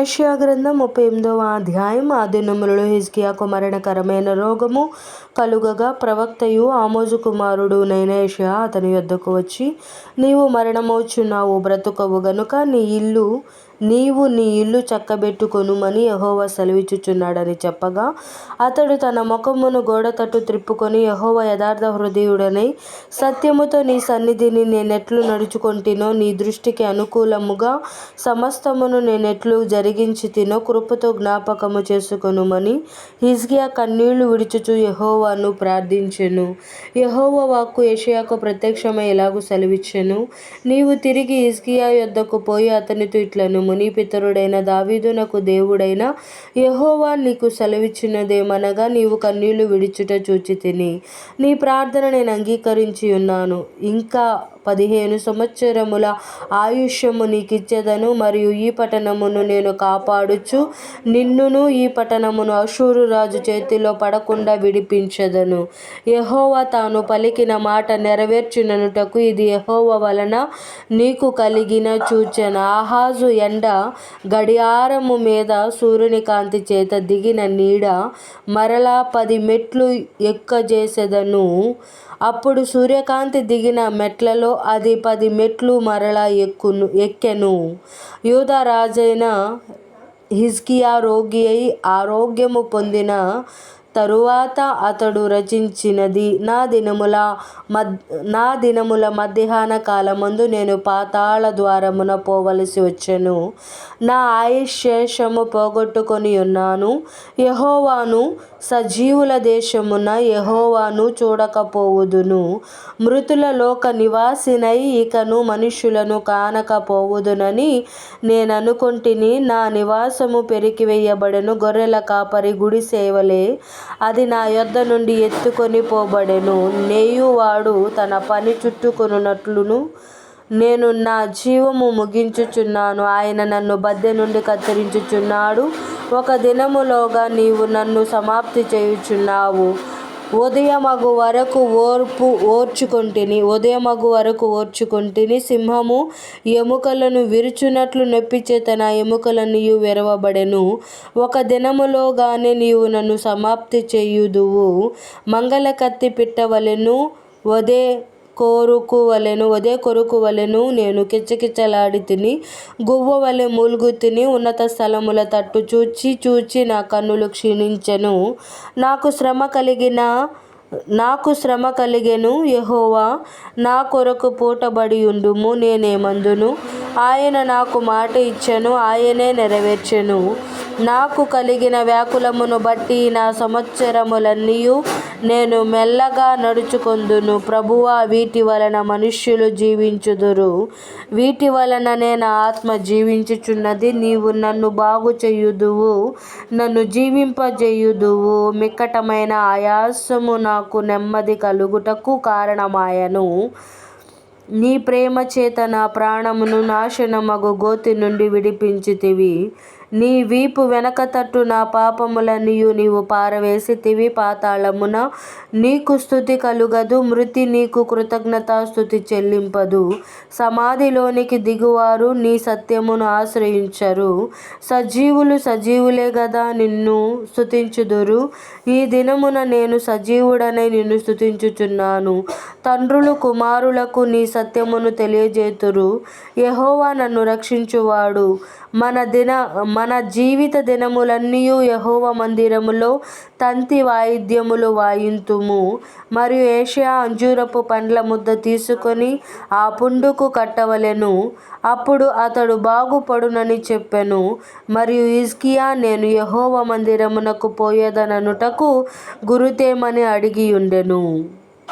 యెషయా గ్రంథం ముప్పై ఎనిమిదవ అధ్యాయం ఆ దినములలో హిజ్కియాకు మరణకరమైన రోగము కలుగగా ప్రవక్తయు ఆమోజు కుమారుడు నైన యెషయా అతని యొద్దకు వచ్చి నీవు మరణమవుచున్నావు బ్రతుకవు గనుక నీ ఇల్లు నీవు నీ ఇల్లు చక్కబెట్టుకొనుమని యహోవా సెలవిచ్చుచున్నాడని చెప్పగా అతడు తన ముఖమును గోడ తట్టు త్రిప్పుకొని యహోవ యథార్థ హృదయుడనై సత్యముతో నీ సన్నిధిని నేనెట్లు నడుచుకొంటినో నీ దృష్టికి అనుకూలముగా సమస్తమును నేనెట్లు జరిగించి తినో కృపతో జ్ఞాపకము చేసుకొనుమని హిజ్గియా కన్నీళ్ళు విడుచుచు యహోవాను ప్రార్థించెను. యహోవ వాక్కు ఏషియాకు ప్రత్యక్షమై ఇలాగు సెలవిచ్చెను? నీవు తిరిగి హిజ్కియా యొద్దకు పోయి అతనితో ఇట్లను నీ పితరుడైన దావీదునకు దేవుడైన యహోవా నీకు సెలవిచ్చినదేమనగా నీవు కన్నీళ్ళు విడుచుట చూచి తిని. నీ ప్రార్థన నేను అంగీకరించి ఉన్నాను. ఇంకా పదిహేను సంవత్సరముల ఆయుష్యము నీకిచ్చేదను మరియు ఈ పట్టణమును నేను కాపాడుచు నిన్నును ఈ పట్టణమును అశూరు రాజు చేతిలో పడకుండా విడిపించెదను. యహోవా తాను పలికిన మాట నెరవేర్చుననుటకు ఇది యహోవ వలన నీకు కలిగిన సూచన. ఆహాజు ఎండ గడియారము మీద సూర్యుని కాంతి చేత దిగిన నీడ మరలా పది మెట్లు ఎక్కజేసెదను. అప్పుడు సూర్యకాంతి దిగిన మెట్లలో అది పది మెట్లు మరలా ఎక్కును ఎక్కెను. యూదా హిజ్కియా రోగి అయి ఆరోగ్యము పొందిన తరువాత అతడు రచించినది నా దినముల మద్ నా దినముల మధ్యాహ్న కాలమందు నేను పాతాళ ద్వారమున పోవలసి వచ్చెను. నా ఆయుష్ శేషము పోగొట్టుకొని ఉన్నాను. యహోవాను సజీవుల దేశమున యహోవాను చూడకపోవుదును. మృతుల లోక నివాసినై ఇకను మనుషులను కానకపోవుదునని నేను అనుకుంటుని నా నివాసము పెరికివేయబడను. గొర్రెల కాపరి గుడి సేవలే. అది నా యొద్ద నుండి ఎత్తుకొని పోబడెను. నేయువాడు తన పని చుట్టుకొనున్నట్లును. నేను నా జీవము ముగించుచున్నాను. ఆయన నన్ను బద్దె నుండి కత్తిరించుచున్నాడు. ఒక దినములోగా నీవు నన్ను సమాప్తి చేయుచున్నావు. ఉదయమగు వరకు ఓర్పు ఓర్చుకొంటిని ఉదయమగు వరకు ఓర్చుకొంటిని సింహము ఎముకలను విరుచునట్లు నొప్పిచేత నా ఎముకలను విరవబడెను. ఒక దినములోగానే నీవు నన్ను సమాప్తి చేయుదువు. మంగళ కత్తి పిట్టవలెను. వదే కోరుకువలెను వలెను ఉదే కొరుకు వలెను నేను కిచ్చకిచ్చలాడి తిని గువ్వ వలె మూలుగు తిని ఉన్నత స్థలముల తట్టు చూచి చూచి నా కన్నులు క్షీణించెను. నాకు శ్రమ కలిగిన నాకు శ్రమ కలిగెను యహోవా నా కొరకు పూటబడి ఉండుము నేనేమందును? ఆయన నాకు మాట ఇచ్చెను ఆయనే నెరవేర్చెను. నాకు కలిగిన వ్యాకులమును బట్టి నా సంవత్సరములన్నీయు నేను మెల్లగా నడుచుకొందును. ప్రభువా వీటి వలన మనుష్యులు జీవించుదురు. వీటి వలననే నా ఆత్మ జీవించుచున్నది. నీవు నన్ను బాగు చేయుదువు నన్ను జీవింపజేయుదువు. మిక్కటమైన ఆయాసము నాకు నెమ్మది కలుగుటకు కారణమాయను. నీ ప్రేమ చేత నా ప్రాణమును నాశనమగు గోతి నుండి విడిపించితివి. నీ వీపు వెనక తట్టు నా పాపములనియు నీవు పారవేసితివి పాతాళమున. నీకు స్థుతి కలుగదు మృతి నీకు కృతజ్ఞతాస్థుతి చెల్లింపదు. సమాధిలోనికి దిగువారు నీ సత్యమును ఆశ్రయించరు. సజీవులు సజీవులే గదా నిన్ను స్థుతించుదురు ఈ దినమున నేను సజీవుడనే నిన్ను స్థుతించుచున్నాను తండ్రులు కుమారులకు నీ సత్యమును తెలియజేతురు. యహోవా నన్ను రక్షించువాడు. మన దిన మన జీవిత దినములన్నీ యహోవ మందిరములో తంతి వాయిద్యములు వాయింతుము. మరియు ఏషియా అంజూరపు పండ్ల ముద్ద తీసుకొని ఆ పుండుకు కట్టవలెను. అప్పుడు అతడు బాగుపడునని చెప్పెను. మరియు ఇస్కియా నేను యహోవ మందిరమునకు పోయేదననుటకు గురుతేమని అడిగియుండెను.